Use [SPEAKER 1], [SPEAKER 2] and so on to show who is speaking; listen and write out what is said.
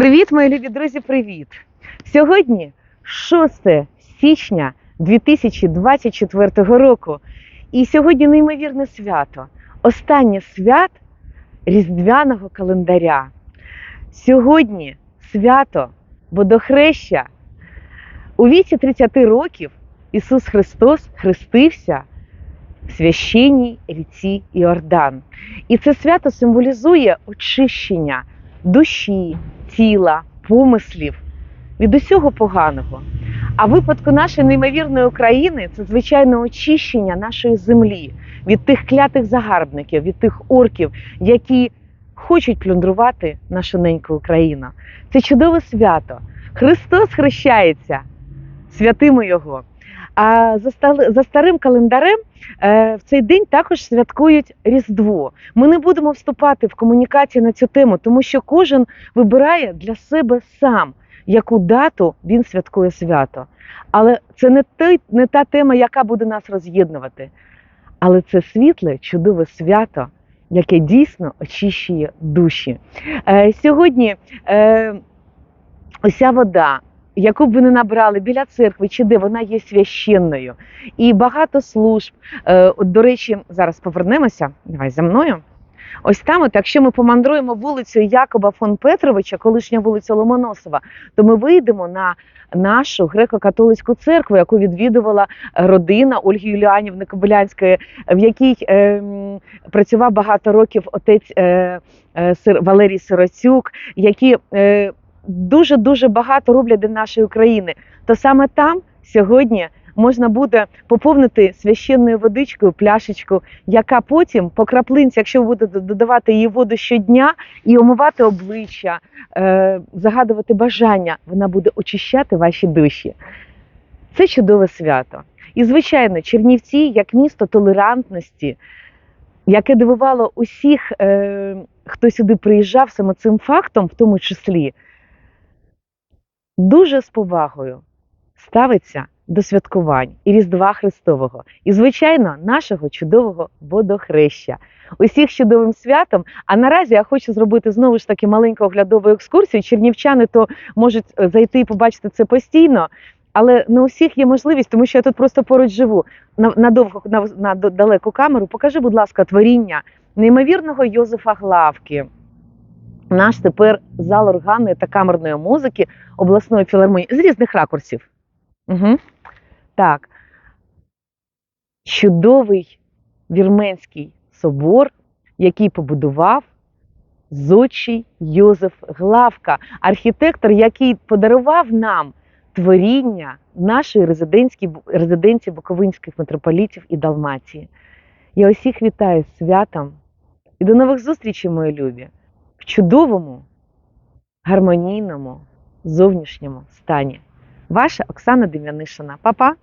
[SPEAKER 1] Привіт, мої любі друзі, привіт! Сьогодні 6 січня 2024 року. І сьогодні неймовірне свято. Останнє свят Різдвяного календаря. Сьогодні свято водохреща. У віці 30 років Ісус Христос хрестився в священній ріці Іордан. І це свято символізує очищення душі, тіла, помислів від усього поганого. А в випадку нашої неймовірної України це звичайно очищення нашої землі від тих клятих загарбників, від тих орків, які хочуть плюндрувати нашу неньку Україну. Це чудове свято. Христос хрещається, святимо Його. А за, старим календарем е, в цей день також святкують Різдво. Ми не будемо вступати в комунікації на цю тему, тому що кожен вибирає для себе сам, яку дату він святкує свято. Але це не, той, не та тема, яка буде нас роз'єднувати. Але це світле, чудове свято, яке дійсно очищує душі. Е, сьогодні е, ося вода. Яку б ви не набрали біля церкви чи де вона є священною. І багато служб. Е, от, до речі, зараз повернемося. Давай за мною. Ось там, от, якщо ми помандруємо вулицею Якоба фон Петровича, колишня вулиця Ломоносова, то ми вийдемо на нашу греко-католицьку церкву, яку відвідувала родина Ольги Юліанівни Кобилянської, в якій е, працював багато років отець е, е, Валерій Сироцюк, які е, дуже дуже багато роблять для нашої України. То саме там сьогодні можна буде поповнити священною водичкою пляшечку, яка потім по краплинці, якщо ви будете додавати її воду щодня і омивати обличчя, е, загадувати бажання, вона буде очищати ваші душі. Це чудове свято. І, звичайно, Чернівці як місто толерантності, яке дивувало усіх, е, хто сюди приїжджав саме цим фактом, в тому числі, дуже з повагою ставиться до святкувань і Різдва Христового, і, звичайно, нашого чудового водохреща. Усіх чудовим святом. А наразі я хочу зробити знову ж таки маленьку оглядову екскурсію. Чернівчани то можуть е, зайти і побачити це постійно. Але не у всіх є можливість, тому що я тут просто поруч живу на, на довго на, на далеку камеру. Покажи, будь ласка, творіння неймовірного Йозефа Главки. Наш тепер зал органної та камерної музики обласної філармонії з різних ракурсів. Угу. Так. Чудовий вірменський собор, який побудував зодчий Йозеф Главка, архітектор, який подарував нам творіння нашої резиденції, Буковинських митрополітів і Далмації. Я усіх вітаю з святом і до нових зустрічей, мої любі, в чудовому, гармонійному зовнішньому стані. Ваша Оксана Дем'янишина. Па-па!